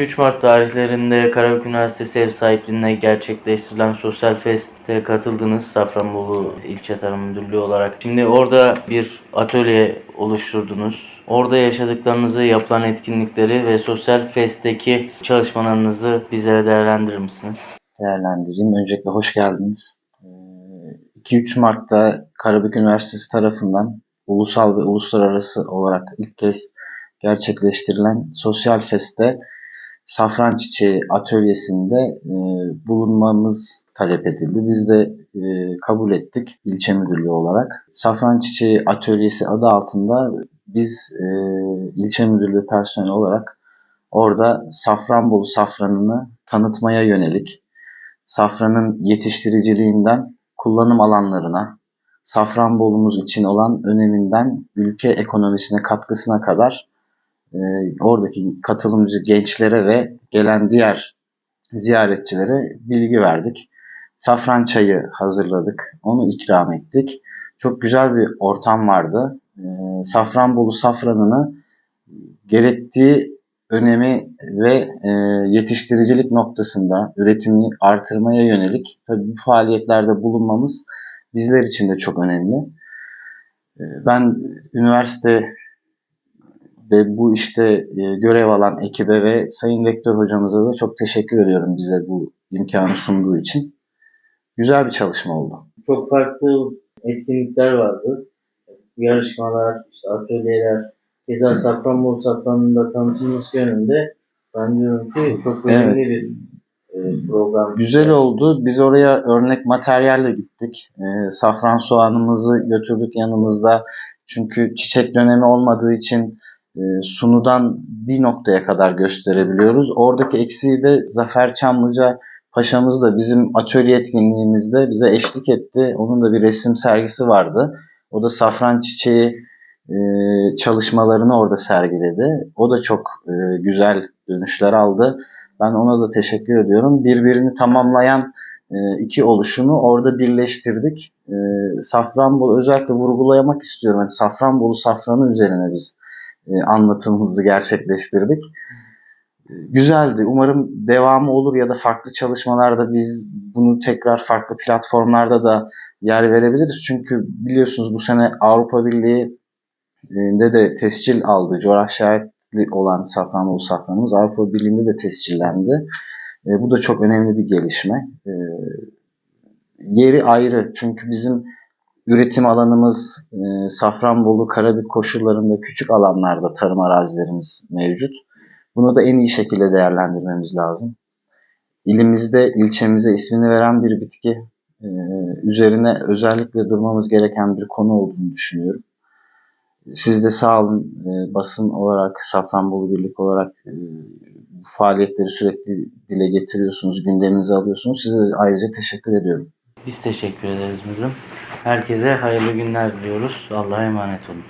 2-3 Mart tarihlerinde Karabük Üniversitesi ev sahipliğinde gerçekleştirilen Sosyal Fest'e katıldınız Safranbolu İlçe Tarım Müdürlüğü olarak. Şimdi orada bir atölye oluşturdunuz. Orada yaşadıklarınızı, yapılan etkinlikleri ve Sosyal Fest'teki çalışmalarınızı bizlere değerlendirir misiniz? değerlendireyim. Öncelikle hoş geldiniz. Ee, 2-3 Mart'ta Karabük Üniversitesi tarafından ulusal ve uluslararası olarak ilk kez gerçekleştirilen Sosyal Fest'te Safran Çiçeği Atölyesi'nde e, bulunmamız talep edildi. Biz de e, kabul ettik ilçe müdürlüğü olarak. Safran Çiçeği Atölyesi adı altında biz e, ilçe müdürlüğü personeli olarak orada Safranbolu safranını tanıtmaya yönelik safranın yetiştiriciliğinden kullanım alanlarına, Safranbolumuz için olan öneminden ülke ekonomisine katkısına kadar e, oradaki katılımcı gençlere ve gelen diğer ziyaretçilere bilgi verdik. Safran çayı hazırladık, onu ikram ettik. Çok güzel bir ortam vardı. E, Safranbolu safranını gerektiği önemi ve e, yetiştiricilik noktasında üretimi artırmaya yönelik tabii bu faaliyetlerde bulunmamız bizler için de çok önemli. E, ben üniversite de bu işte e, görev alan ekibe ve Sayın Rektör hocamıza da çok teşekkür ediyorum bize bu imkanı sunduğu için. Güzel bir çalışma oldu. Çok farklı etkinlikler vardı. Yarışmalar, işte atölyeler, keza Safranbolu safranının da tanıtılması yönünde ben diyorum ki çok önemli bir e, program. Güzel oldu. Biz oraya örnek materyalle gittik. E, safran soğanımızı götürdük yanımızda. Çünkü çiçek dönemi olmadığı için sunudan bir noktaya kadar gösterebiliyoruz. Oradaki eksiği de Zafer Çamlıca Paşa'mız da bizim atölye etkinliğimizde bize eşlik etti. Onun da bir resim sergisi vardı. O da safran çiçeği e, çalışmalarını orada sergiledi. O da çok e, güzel dönüşler aldı. Ben ona da teşekkür ediyorum. Birbirini tamamlayan e, iki oluşumu orada birleştirdik. Safranbolu özellikle vurgulamak istiyorum. Yani Safranbolu safranı üzerine biz anlatımımızı gerçekleştirdik. E, Güzeldi. Umarım devamı olur ya da farklı çalışmalarda biz bunu tekrar farklı platformlarda da yer verebiliriz. Çünkü biliyorsunuz bu sene Avrupa Birliği'nde de tescil aldı. Coğrafya olan Safranbolu safranımız Avrupa Birliği'nde de tescillendi. E, bu da çok önemli bir gelişme. E, yeri ayrı çünkü bizim üretim alanımız e, Safranbolu, Karabük koşullarında küçük alanlarda tarım arazilerimiz mevcut. Bunu da en iyi şekilde değerlendirmemiz lazım. İlimizde ilçemize ismini veren bir bitki e, üzerine özellikle durmamız gereken bir konu olduğunu düşünüyorum. Siz de sağ olun e, basın olarak, Safranbolu Birlik olarak e, faaliyetleri sürekli dile getiriyorsunuz, gündeminize alıyorsunuz. Size ayrıca teşekkür ediyorum. Biz teşekkür ederiz müdürüm. Herkese hayırlı günler diliyoruz. Allah'a emanet olun.